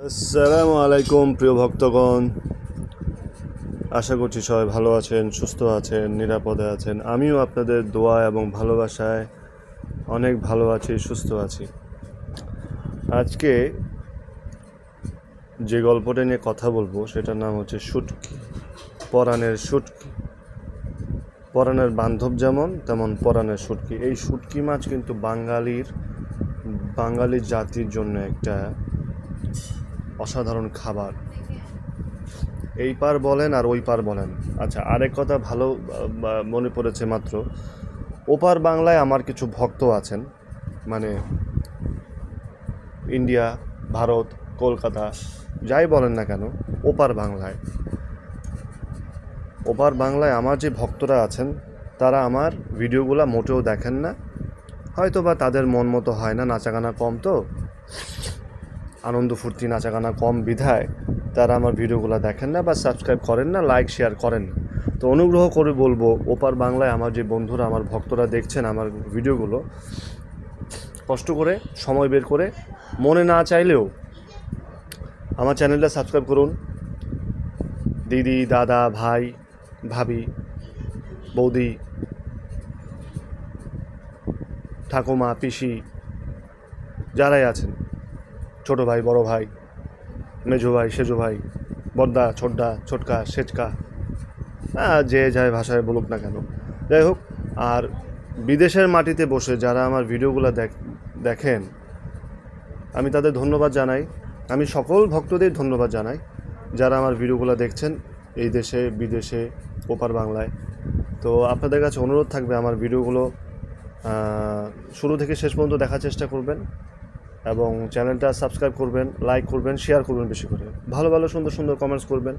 আসসালামু আলাইকুম, প্রিয় ভক্তগণ। আশা করছি সবাই ভালো আছেন, সুস্থ আছেন, নিরাপদে আছেন। আমিও আপনাদের দোয়া এবং ভালোবাসায় অনেক ভালো আছি, সুস্থ আছি। আজকে যে গল্পটা নিয়ে কথা বলব, সেটার নাম হচ্ছে শুটকি, পরাণের শুটকি। পরাণের বান্ধব যেমন, তেমন পরাণের শুটকি। এই শুটকি মাছ কিন্তু বাঙালির, বাঙালি জাতির জন্য একটা অসাধারণ খাবার। এই পার বলেন আর ওই পার বলেন। আচ্ছা আরেক কথা ভালো মনে পড়েছে মাত্র। ওপার বাংলায় আমার কিছু ভক্ত আছেন মানে ইন্ডিয়া, ভারত, কলকাতা, যাই বলেন না কেন ওপার বাংলায়। ওপার বাংলায় আমার যে ভক্তরা আছেন, তারা আমার ভিডিওগুলো মোটেও দেখেন না। হয়তো বা তাদের মন মতো হয় না, নাচাগানা কম তো। আনন্দ, ফুর্তি, নাচাগানা, কম বিধায় তারা আমার ভিডিওগুলো দেখেন না বা সাবস্ক্রাইব করেন না লাইক শেয়ার করেন না। তো অনুগ্রহ করে বলব, ওপার বাংলায় আমার যে বন্ধুরা, আমার ভক্তরা দেখছেন আমার ভিডিওগুলো, কষ্ট করে সময় বের করে মনে না চাইলেও আমার চ্যানেলটা সাবস্ক্রাইব করুন। দিদি, দাদা, ভাই, ভাবি, বৌদি, ঠাকুমা, পিসি, যারাই আছেন। ছোট ভাই, বড় ভাই মেজো ভাই, সেজো ভাই বড়দা ছোটদা ছোটকা, সেচকা যে যায় ভাষায় বলুক না কেন। যাই হোক, আর বিদেশের মাটিতে বসে যারা আমার ভিডিওগুলো দেখ, দেখেন, আমি তাদের ধন্যবাদ জানাই। আমি সকল ভক্তদের ধন্যবাদ জানাই যারা আমার ভিডিওগুলো দেখছেন এই দেশে, বিদেশে, ওপার বাংলায়। তো আপনাদের কাছে অনুরোধ থাকবে আমার ভিডিওগুলো শুরু থেকে শেষ পর্যন্ত দেখার চেষ্টা করবেন। এবং চ্যানেলটা সাবস্ক্রাইব করবেন লাইক করবেন শেয়ার করবেন বেশি করে। ভালো ভালো, সুন্দর সুন্দর কমেন্টস করবেন।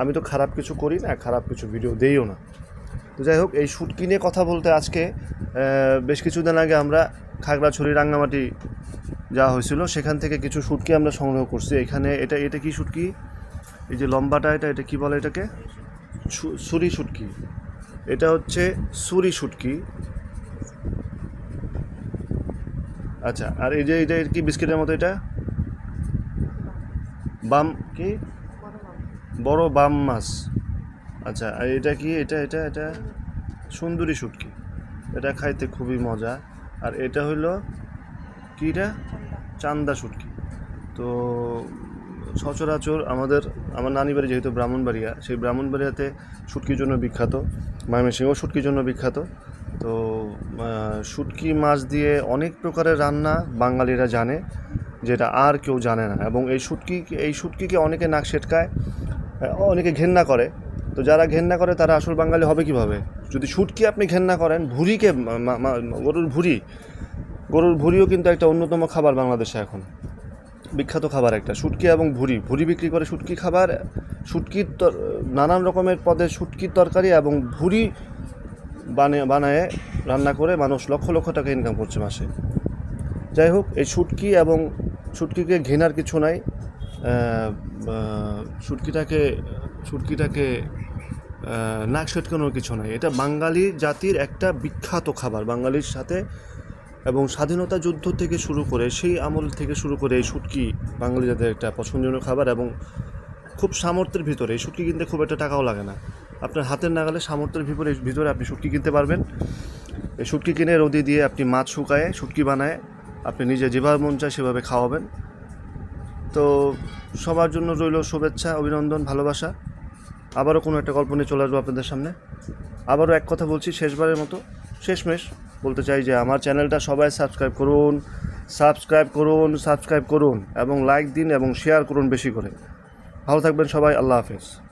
আমি তো খারাপ কিছু করি না, খারাপ কিছু ভিডিও দেইও না। তো যাই হোক, এই শুটকি নিয়ে কথা বলতে আজকে বেশ কিছুদিন আগে আমরা খাগড়াছড়ি, রাঙ্গামাটি যাওয়া হয়েছিল। সেখান থেকে কিছু শুটকি আমরা সংগ্রহ করছি। এখানে এটা এটা কি শুটকি এই যে লম্বাটা এটা এটা কি বলে এটাকে? ছুরি শুটকি এটা হচ্ছে সুরি শুটকি আচ্ছা আর এই যে এটা কি বিস্কিটের মতো এটা? বাম কি? বড় বাম মাছ। আচ্ছা আর এটা কি? এটা এটা এটা সুন্দরী শুটকি। এটা খাইতে খুবই মজা। আর এটা হইল কি এটা? চান্দা শুটকি। তো সচরাচর আমাদের, আমার নানি বাড়ি যেহেতু ব্রাহ্মণবাড়িয়া, সেই ব্রাহ্মণবাড়িয়াতে শুটকির জন্য বিখ্যাত। ময়মনসিংহ শুটকির জন্য বিখ্যাত। তো শুটকি মাছ দিয়ে অনেক প্রকারের রান্না বাঙালিরা জানে, যেটা আর কেউ জানে না। এবং এই শুটকি, এই শুটকিকে অনেকে নাক সেটকায় অনেকে ঘেন্না করে। তো যারা ঘেন্না করে, তারা আসল বাঙালি হবে কীভাবে? যদি শুটকি আপনি ঘেন্না করেন, ভুঁড়িকে গরুর ভুঁড়ি, গরুর ভুঁড়িও কিন্তু একটা অন্যতম খাবার বাংলাদেশে এখন। বিখ্যাত খাবার একটা, শুটকি এবং ভুড়ি। ভুড়ি বিক্রি করে শুটকি খাবার, শুটকির নানান রকমের পদে শুটকির তরকারি এবং ভুড়ি বানিয়ে বানায় রান্না করে মানুষ লক্ষ লক্ষ টাকা ইনকাম করছে মাসে। যাই হোক, এই শুটকি এবং শুটকিকে ঘেনার কিছু নাই। শুটকিটাকে শুটকিটাকে নাক সেটকানোর কিছু নাই। এটা বাঙালি জাতির একটা বিখ্যাত খাবার। বাঙালির সাথে এবং স্বাধীনতা যুদ্ধ থেকে শুরু করে, সেই আমল থেকে শুরু করে এই শুটকি বাঙালি জাতের একটা পছন্দনীয় খাবার এবং খুব সামর্থ্যের ভিতরে। এই শুটকি কিনতে খুব একটা টাকাও লাগে না। আপনার হাতের নাগালে সামর্থ্যের ভিতরে ভিতরে আপনি শুটকি কিনতে পারবেন। এই শুটকি কিনে রোদে দিয়ে আপনি মাছ শুকায়ে, শুটকি বানায় আপনি নিজে যেভাবে মন চায় সেভাবে খাওয়াবেন। তো সবার জন্য রইল শুভেচ্ছা, অভিনন্দন, ভালোবাসা। আবারও কোনো একটা গল্প নিয়ে চলে আসব আপনাদের সামনে। আবারও এক কথা বলছি, শেষবারের মতো, শেষমেশ বলতে চাই যে আমার চ্যানেলটা সবাই সাবস্ক্রাইব করুন সাবস্ক্রাইব করুন সাবস্ক্রাইব করুন এবং লাইক দিন এবং শেয়ার করুন বেশি করে। ভালো থাকবেন সবাই, আল্লাহ হাফেজ।